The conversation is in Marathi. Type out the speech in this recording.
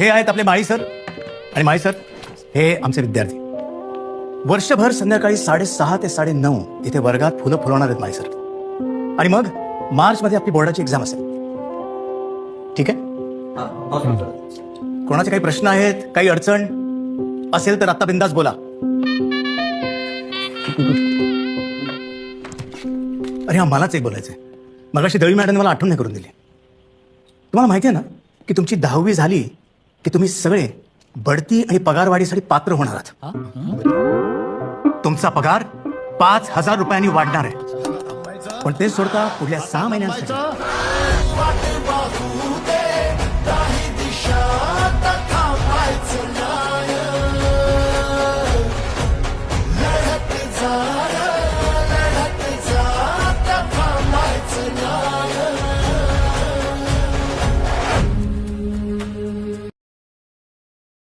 हे आहेत आपले माळी सर. आणि माळी सर हे आमचे विद्यार्थी. वर्षभर संध्याकाळी साडेसहा ते साडे नऊ इथे वर्गात फुलं फुलवणार आहेत माळी सर. आणि मग मार्चमध्ये आपली बोर्डाची एक्झाम असेल. ठीक आहे? कोणाचे काही प्रश्न आहेत काही अडचण असेल तर आत्ता बिंदास बोला. अरे हा मलाच एक बोलायचंय. मगाशी दळी मॅडमने मला आठवण नाही करून दिली. तुम्हाला माहिती आहे ना की तुमची दहावी झाली की तुम्ही सगळे बढती आणि पगारवाढीसाठी पात्र होणार आहात. तुमचा पगार पाच हजार रुपयांनी वाढणार आहे. पण ते सोडता पुढल्या सहा महिन्यांचा